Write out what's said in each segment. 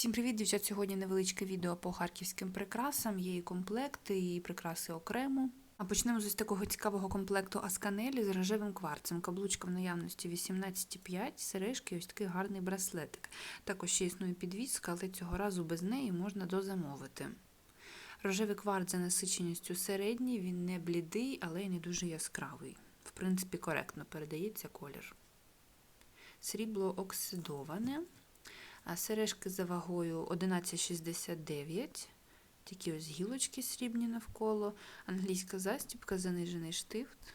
Всім привіт, дівчат! Сьогодні невеличке відео по харківським прикрасам. Є і комплекти, і прикраси окремо. А почнемо з ось такого цікавого комплекту Асканелі з рожевим кварцем. Каблучка в наявності 18,5, сережки, і ось такий гарний браслетик. Також ще існує підвіска, але цього разу без неї можна дозамовити. Рожевий кварц за насиченістю середній, він не блідий, але й не дуже яскравий. В принципі, коректно передається колір. Срібло оксидоване. А сережки за вагою 11,69. Такі ось гілочки срібні навколо. Англійська застібка, занижений штифт.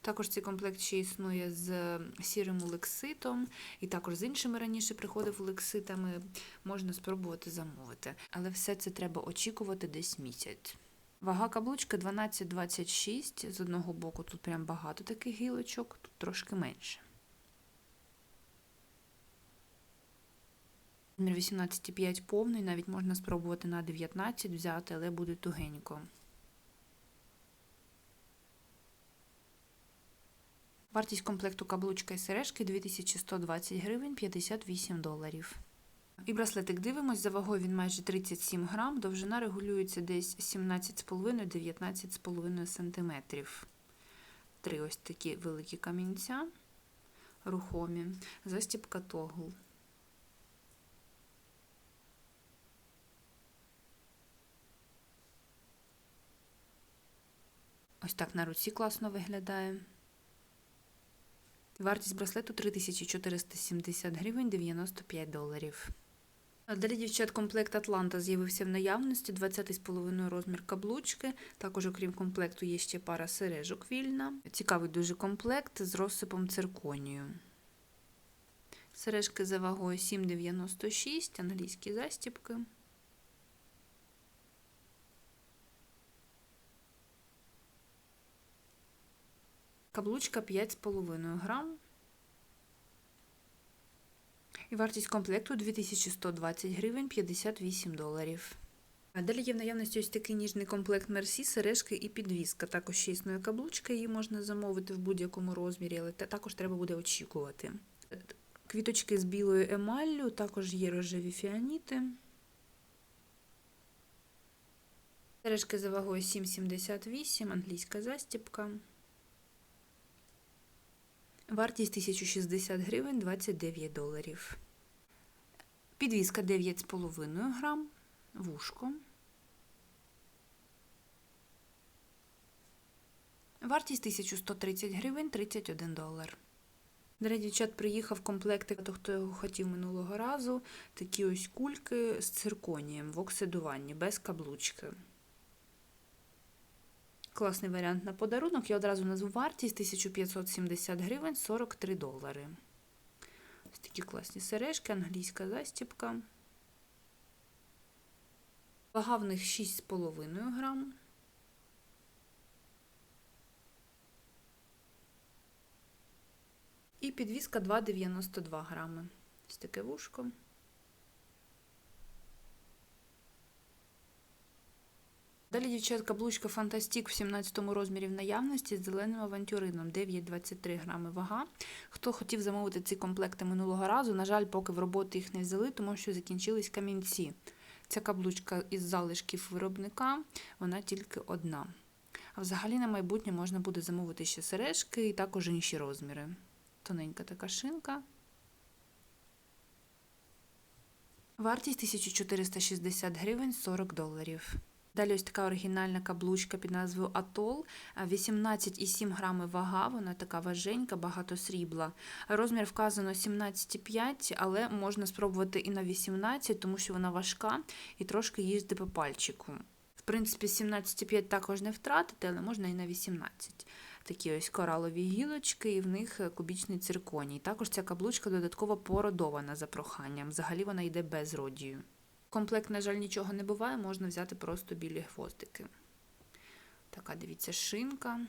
Також цей комплект ще існує з сірим олекситом, і також з іншими раніше приходив олекситами. Можна спробувати замовити. Але все це треба очікувати десь місяць. Вага каблучки 12,26. З одного боку тут прям багато таких гілочок, тут трошки менше. Номер 18,5 повний, навіть можна спробувати на 19 взяти, але буде тугенько. Вартість комплекту каблучка і сережки 2120 гривень 58 доларів. І браслетик дивимось, за вагою він майже 37 грам, довжина регулюється десь 17,5-19,5 см. Три ось такі великі камінця, рухомі, застібка тогл. Ось так на руці класно виглядає. Вартість браслету 3470 гривень 95 доларів. Далі, дівчат, комплект Атланта з'явився в наявності, 20,5 розмір каблучки. Також, окрім комплекту, є ще пара сережок вільна. Цікавий дуже комплект з розсипом цирконію. Сережки за вагою 7,96, англійські застібки. Каблучка 5,5 грам. І вартість комплекту 2120 гривень 58 доларів. А далі є в наявності ось такий ніжний комплект Мерсі, сережки і підвіска. Також ще існує каблучка, її можна замовити в будь-якому розмірі, але також треба буде очікувати. Квіточки з білою емаллю, також є рожеві фіаніти. Сережки за вагою 7,78, англійська застіпка. Вартість 1060 гривень 29 доларів. Підвізка 9,5 грам, вушко. Вартість 1130 гривень 31 долар. Далі, дівчат, приїхав комплект, хто його хотів минулого разу. Такі ось кульки з цирконієм в оксидуванні, без каблучки. Класний варіант на подарунок. Я одразу назву вартість 1570 гривень 43 долари. Ось такі класні сережки, англійська застіпка. Вага в них 6,5 грам. І підвіска 2,92 грами. Ось таке вушко. Далі, дівчат, каблучка Фантастік в 17 розмірі в наявності з зеленим авантюрином 9,23 грами вага. Хто хотів замовити ці комплекти минулого разу, на жаль, поки в роботу їх не взяли, тому що закінчились камінці. Ця каблучка із залишків виробника, вона тільки одна. А взагалі на майбутнє можна буде замовити ще сережки і також інші розміри. Тоненька така шинка. Вартість 1460 гривень 40 доларів. Далі ось така оригінальна каблучка під назвою Атол. 18,7 грами вага, вона така важенька, багато срібла. Розмір вказано 17,5, але можна спробувати і на 18, тому що вона важка і трошки їздить по пальчику. В принципі, 17,5 також не втратити, але можна і на 18. Такі ось коралові гілочки, і в них кубічний цирконій. Також ця каблучка додатково породована за проханням. Взагалі вона йде без родію. Комплект, на жаль, нічого не буває, можна взяти просто білі гвоздики. Така, дивіться, шинка.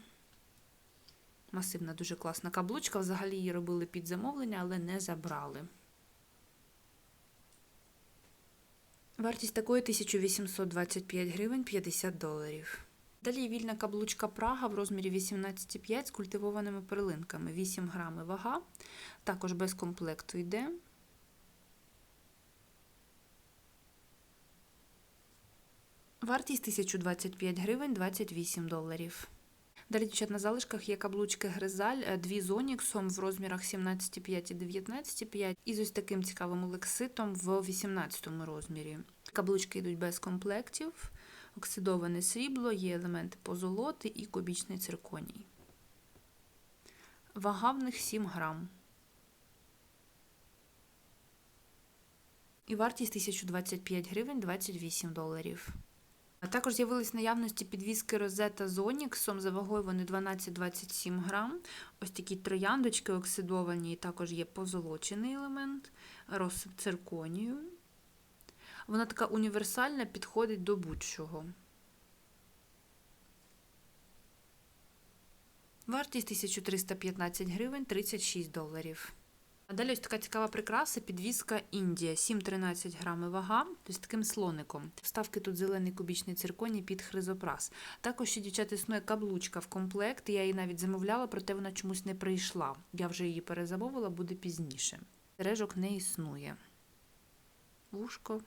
Масивна, дуже класна каблучка. Взагалі її робили під замовлення, але не забрали. Вартість такої 1825 гривень 50 доларів. Далі вільна каблучка Прага в розмірі 18,5 з культивованими перлинками. 8 грами вага. Також без комплекту йде. Вартість 1025 гривень 28 доларів. Далі, дівчат, на залишках є каблучки Гризаль, е, дві з оніксом в розмірах 17,5 і 19,5 і з ось таким цікавим лекситом в 18 розмірі. Каблучки йдуть без комплектів, оксидоване срібло, є елементи позолоти і кубічний цирконій. Вага в них 7 грам. І вартість 1025 гривень 28 доларів. А також з'явились наявності підвіски Розета з Оніксом. За вагою вони 12-27 грам. Ось такі трояндочки оксидовані, і також є позолочений елемент, розсип цирконію. Вона така універсальна, підходить до будь-чого. Вартість 1315 гривень 36 доларів. Далі ось така цікава прикраса, підвіска Індія, 7-13 грами вага, тобто таким слоником. Вставки тут зелений кубічний цирконій під хризопрас. Також ще, дівчата, існує каблучка в комплект, я її навіть замовляла, проте вона чомусь не прийшла. Я вже її перезамовила, буде пізніше. Сережок не існує. Вушко.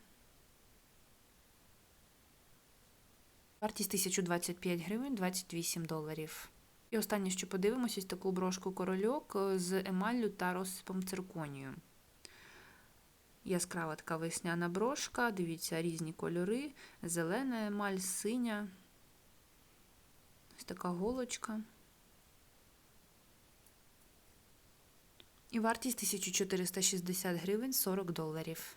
Вартість 1025 гривень 28 доларів. І останнє, що подивимося, ось таку брошку корольок з емаллю та розсипом цирконію. Яскрава така весняна брошка, дивіться, різні кольори, зелена емаль, синя, ось така голочка. І вартість 1460 гривень 40 доларів.